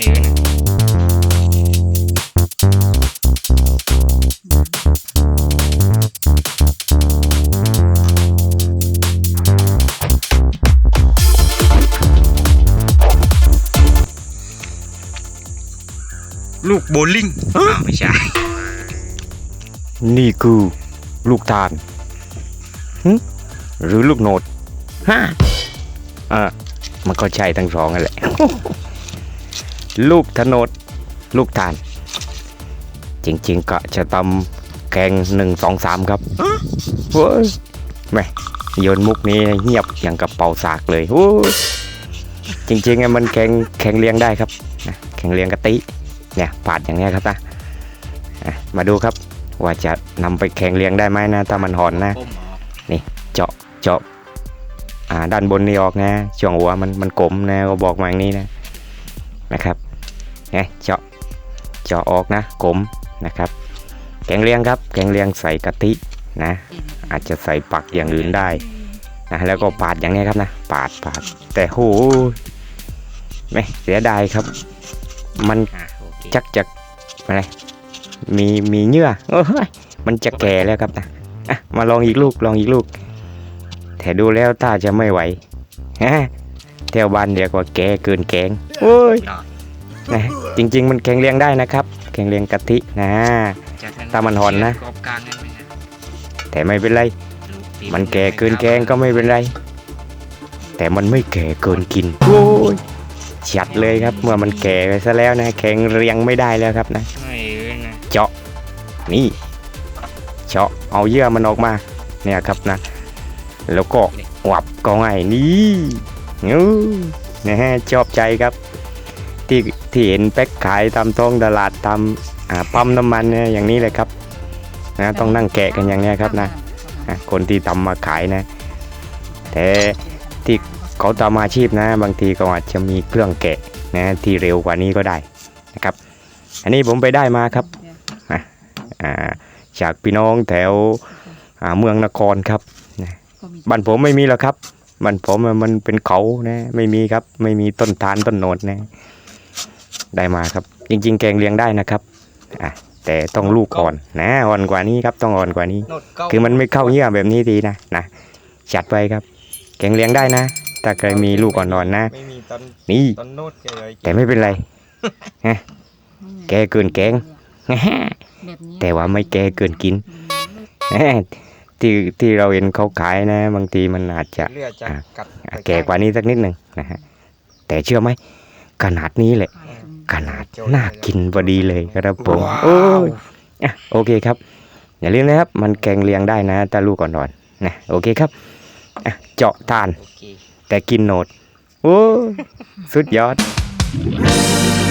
ไม่เออนะลูกโบว์ลิ่งอ้าวไม่ใช่ นี่คือ ลูกตาลหึหรือลูกโนดฮะอะมันก็ใช่ทั้งสองนั่นแหละ ลูกธโนดลูกตาลจริง ๆ ก็จะตำแกงหนึ่งสองสามครับเว้ยแม่โยนมุกนี้เงียบอย่างกับเป่าสากเลยโอ้ยจริงๆอะมันแกงแข็งเลี้ยงได้ครับนะแข็งเลี้ยงกะติเนี่ยปาดอย่างเนี้ยครับนะอะมาดูครับว่าจะนำไปแข่งเลี้ยงได้ไหมนะถ้ามันหอนนะก้มออกเจาะเจาะอ่าด้านบนนี่ออกนะช่วงหัวมันมันกลมนะก็บอกมาอย่างนี้นะ นะครับไงเจาะเจาะออกนะกลมนะครับ แกงเลียงครับ แกงเลียงใส่กะทินะอาจจะใส่ปักอย่างอื่นได้นะแล้วก็ปาดอย่างนี้ครับนะปาดปาดแต่โหไม่เสียดายครับ มันอะโอเคจักจะอะไรมีมีเยื่อโอ้ยมันจะแก่แล้วครับนะอะมาลองอีกลูกลองอีกลูก แต่ดูแล้วถ้าจะไม่ไหว ฮะเที่ยวบ้านเดียวกว่าแกเกินแกงโอ้ยอะนะจริง ๆ มันแกงเลี้ยงได้นะครับแกงเลี้ยงกะทินะจะทำตามันหอนนะกรอบกลางนั่นไหมนะ แต่ไม่เป็นไรลูกตีมันแก่เกินแกงก็ไม่เป็นไร แต่มันไม่แก่เกินกินโอ้ยชัดเลยครับ เมื่อมันแก่ไปซะแล้วนะแกงเรียงไม่ได้แล้วครับนะไม่เออนะเจาะนี่เจาะเอาเยื่อมันออกมาเนี่ยครับนะ แล้วก็หวับก็ง่ายนี่ อู้นะฮะชอบใจครับ ที่ที่เห็นแพ็คขายตามท้องตลาดตามปั๊มน้ำมันเนี่ยอย่างนี้เลยครับนะต้องนั่งแกะกันอย่างนี้ครับนะคนที่ทำมาขายนะ แต่ที่เขาทำอาชีพนะ บางทีก็อาจจะมีเครื่องแกะนะที่เร็วกว่านี้ก็ได้นะครับ อันนี้ผมไปได้มาครับจากพี่น้องแถวเมืองนครครับบ้านผมไม่มีหรอกครับ บ้านผมอะมันเป็นเขานะ ไม่มีครับ ไม่มีต้นทานต้นโหนดนะ ได้มาครับ จริง ๆ แกงเลี้ยงได้นะครับอะแต่ต้องลูกอ่อนนะอ่อนกว่านี้ครับ ต้องอ่อนกว่านี้โนดเก้าคือมันไม่เข้าเยื่อแบบนี้ดีนะนะจัดไปครับ แกงเลี้ยงได้นะถ้าเคยมีลูกอ่อนๆนะไม่มีตอนนี่ตอนโนดเลยแต่ไม่เป็นไรแกเกินแกงแต่ว่าไม่แกเกินกินแหม่ ที่ที่เราเห็นเขาขายนะ บางทีมันอาจจะเลือดจะอะกัดอะแก่กว่านี้สักนิดหนึ่งนะฮะแต่เชื่อไหมขนาดนี้แหละ ขนาดน่ากินพอดีเลยครับผมว้าวโอ้ยอะโอเคครับ อย่าลืมนะครับ มันแกงเลียงได้นะถ้าลูกก่อนนอนนะโอเคครับอะเจาะทานโอเคแต่กินโหนดโอ้ยสุดยอดโ